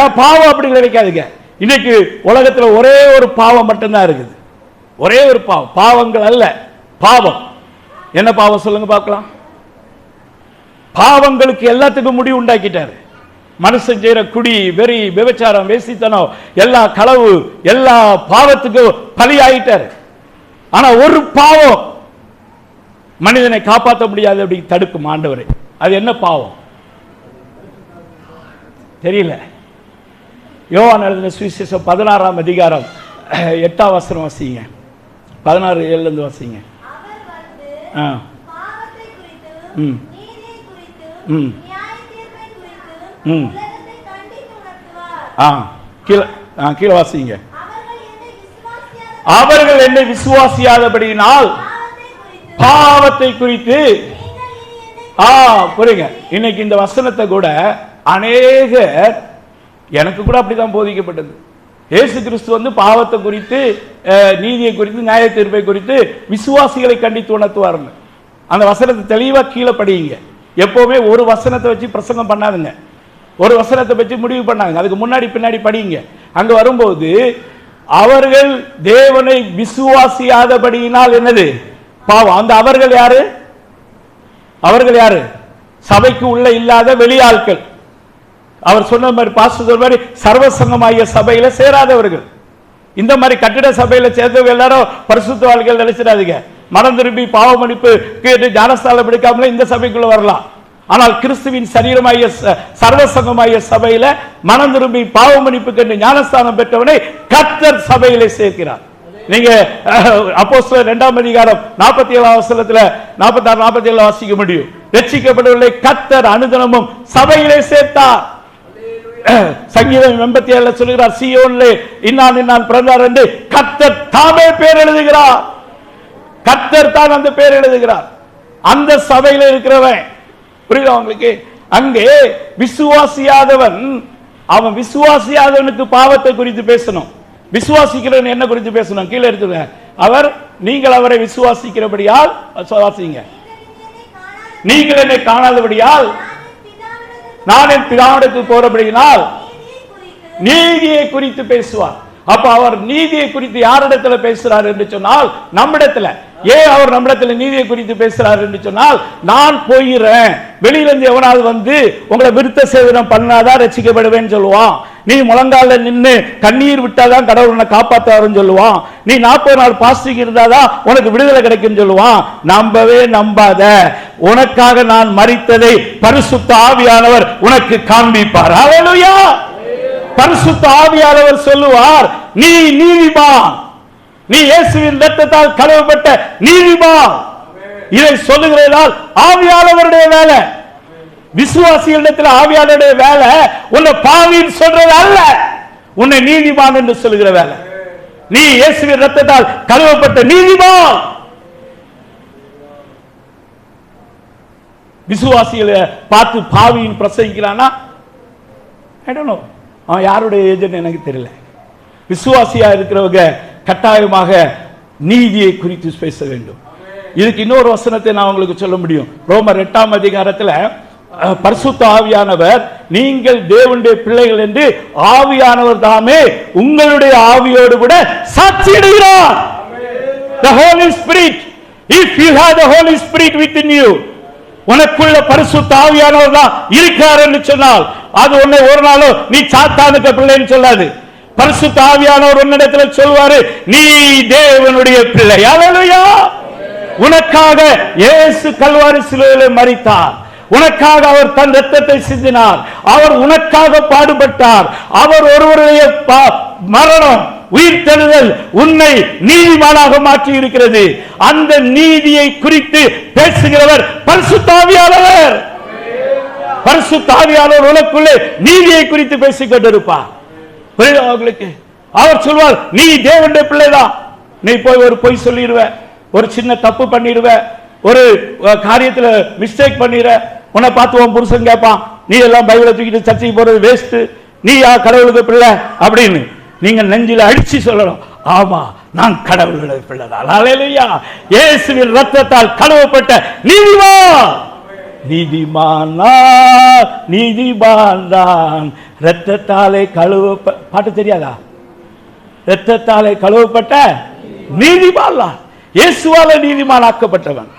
ஏன் பாவம் அப்படி நினைக்காதீங்க இன்னைக்கு உலகத்துல ஒரே ஒரு பாவம் மட்டும்தான் இருக்குது. ஒரே ஒரு பாவம். பாவங்கள் அல்ல பாவம். என்ன பாவம் சொல்லுங்க பார்க்கலாம். பாவங்களுக்கு எல்லாத்துக்கும் முடிவு உண்டாக்கிட்டாரு. மனுஷன் செய்யற குடி வெறி விபச்சாரம் வேசித்தனம் எல்லா களவு எல்லா பாவத்துக்கும் பலியாயிட்டாரு. ஆனா ஒரு பாவம் மனிதனை காப்பாற்ற முடியாது அப்படி தடுக்கும் ஆண்டவரை. அது என்ன பாவம்? தெரியல. யோவான் எழுதின சுவிசேஷம் பதினாறாம் அதிகாரம் எட்டாம் வசனம் வாசிங்க. பதினாறு ஏழுல இருந்து வாசிங்க ஆ. ம். ம். ம். ஆ. கீழே ஆ கீழே வாசிங்க. அவர்கள் என்னை விசுவாசியாதபடியினால் பாவத்தை குறித்து ஆ புரியுங்க. இன்னைக்கு இந்த வசனத்தை கூட அநேகர் எனக்கு கூட அப்படிதான் போதிக்கப்பட்டது. இயேசு கிறிஸ்து வந்து பாவத்தை குறித்து அஹ், நீதியை குறித்து நியாய தீர்ப்பை குறித்து விசுவாசிகளை கண்டித்து உணர்த்துவாருங்க. அந்த வசனத்தை தெளிவா கீழே படியுங்க. எப்பவுமே ஒரு வசனத்தை வச்சு பிரசங்கம் பண்ணாதுங்க. ஒரு வசனத்தை வச்சு முடிவு பண்ணாங்க அதுக்கு முன்னாடி பின்னாடி படியுங்க. அங்க வரும்போது அவர்கள் தேவனை விசுவாசியாதபடியினால் என்னது? பாவம். அந்த அவர்கள் யாரு? அவர்கள் யாரு? சபைக்கு உள்ள இல்லாத வெளியாட்கள் அவர் சொன்ன மாதிரி பாஸ்டர் சொன்ன மாதிரி சர்வசங்கமாகிய சபையில சேராதவர்கள். இந்த மாதிரி கட்டிட சபையில சேர்ந்தவங்க எல்லாரும் பரிசுத்த வாழ்க்கையில் நினைச்சிடாதீங்க மனம் திரும்பி பாவ மன்னிப்பு கேட்டு ஞானஸ்தானம் எடுக்காமலே இந்த சபைக்குள்ள வரலாம். ஆனால் கிறிஸ்துவின் சரீரமாகிய ச- சர்வசங்கமாகிய சபையில மனம் திரும்பி பாவ மன்னிப்பு கேட்டு ஞானஸ்தானம் பெற்றவனை கத்தர் சபையிலே சேர்க்கிறார். நீங்க அப்போ இரண்டாம் அதிகாரம் நாற்பத்தி ஏழாம் வசனத்துல நாற்பத்தி ஆறு நாற்பத்தி ஏழு வாசிக்க முடியும். ரட்சிக்கப்படவில்லை கத்தர் அனுதனமும் சபையிலே சேர்த்தார். சங்கீதம் எண்பத்தி ஏழுல சொல்லுகிறார் சியோன்லே இன்னான் இன்னான் பிறந்தார் என்று கத்தர் தாமே பேர் எழுதுகிறார். கத்தர் தான் அந்த பேர் எழுதுகிறார். அந்த சபையில இருக்கிறவன் புரியுதா உங்களுக்கு? அங்கே விசுவாசியாதவன் அவன் விசுவாசியாதவனுக்கு பாவத்தை குறித்து பேசணும். விசுவாசிக்கிறவன் என்ன குறித்து பேசணும்? கீழே எடுத்துங்க அவர் நீங்கள் அவரை விசுவாசிக்கிறபடியால் விசுவாசிங்க நீங்கள் என்னை காணாதபடியால் நான் என் பிதாவிடத்தில் போறபடியினால் நீதியை குறித்து பேசுவார். அப்ப அவர் நீதியை குறித்து யாரிடத்துல பேசுறாரு என்று சொன்னால் நம்மிடத்துல. ஏன் அவர் நம்மிடத்துல நீதியை குறித்து பேசுறாரு என்று சொன்னால் நான் போயிடுறேன் வெளியில இருந்து எவனாவது வந்து உங்களை விருத்த சேதனம் பண்ணாதான் ரசிக்கப்படுவேன்னு சொல்லுவான். நீ முழங்கால நின்று கண்ணீர் விட்டாதான் கடவுள் உன்னை காப்பாத்தாருன்னு சொல்லுவான். நீ நாற்பது நாள் பாஸ்டிங் இருந்தாதான் உனக்கு விடுதலை கிடைக்கும் சொல்லுவான். நம்பவே நம்பாத. உனக்காக நான் மறித்ததை பரிசுத்த ஆவியானவர் உனக்கு காண்பிப்பார். ஹalleluya பரிசுத்த ஆவியானவர் சொல்லுவார் நீ நீதிமான் நீ இயேசுவின் ரத்தத்தால் கழுவப்பட்ட நீதிமான் இதை சொல்லுகிறதால் ஆவியானவருடைய வேலை விசுவாசிகளிடத்தில் ஆவியானுடைய வேலை உன்னை பாவின்னு சொல்றது அல்ல. உன்னை நீதிமான் என்று சொல்லுகிற வேலை. நீ இயேசுவின் ரத்தத்தால் கழுவப்பட்ட நீதிமான். விசுவாசிகளை பார்த்து பாவியின் பிரசவிக்கிறானா அவன் யாருடைய ஏஜென்ட் எனக்கு தெரியல. விசுவாசியா இருக்கிறவங்க கட்டாயமாக நீதியை குறித்து பேச வேண்டும். இதுக்கு இன்னொரு வசனத்தை நான் உங்களுக்கு சொல்ல முடியும். ரோமர் எட்டாம் அதிகாரத்துல பரிசுத்த ஆவியானவர் நீங்கள் தேவனுடைய பிள்ளைகள் என்று ஆவியானவர் தாமே உங்களுடைய ஆவியோடு கூட சாட்சியிடுகிறார். The holy spirit if you have the holy spirit within you உனக்குள்ள பரிசுத்த ஆவியானவர் தான் இருக்கார் என்று சொன்னால் அது உன்னை ஒரு நாளும் நீ சாத்தானுக்கு பிள்ளைன்னு சொல்லாது. பரிசுத்த ஆவியானவர் உன்னிடத்துல சொல்வாரு நீ தேவனுடைய பிள்ளை. உனக்காக இயேசு கல்வாரி சிலுவையிலே மரித்தார். உனக்காக அவர் தன் ரத்தத்தை சிந்தினார். அவர் உனக்காக பாடுபட்டார். அவர் ஒருவருடைய மரணம் உயிர் உயிர்த்தெழுதல் உன்னை நீதிமானாக மாற்றி இருக்கிறது அந்த நீதியை குறித்து பேசுகிறவர் பரிசுத்தாவியானவர். பரிசுத்தாவியானவர் உனக்குள்ளே நீதியை குறித்து பேசிக் கொண்டிருப்பார். புரியுதா உங்களுக்கு? அவர் சொல்வார் நீ தேவனுடைய பிள்ளைதான் நீ போய் ஒரு பொய் சொல்லிடுவ. ஒரு சின்ன தப்பு பண்ணிடுவ. ஒரு காரியத்தில் காரியத்துல மிஸ்டேக் பண்ணிடுற உன்னை பார்த்து உன் புருஷன் கேட்பான் நீ எல்லாம் பைபிளை தூக்கிட்டு சர்ச்சைக்கு போறது வேஸ்ட் நீ யா கடவுளுக்கு பிள்ளை? அப்படின்னு நீங்க நெஞ்சில அடிச்சு சொல்லணும். ஆமா நான் கடவுளுடைய பிள்ளைதான். அல்லேலூயா இயேசுவின் ரத்தத்தால் கடவுப்பட்ட நீதிமா? நீதிமான்? நீதிமான் தான் ரத்தத்தாலே கழுவ பாட்டு தெரியாதா? ரத்தத்தாலே கழுவப்பட்ட நீதிமான் தான். இயேசுவால நீதிமான் ஆக்கப்பட்டவன்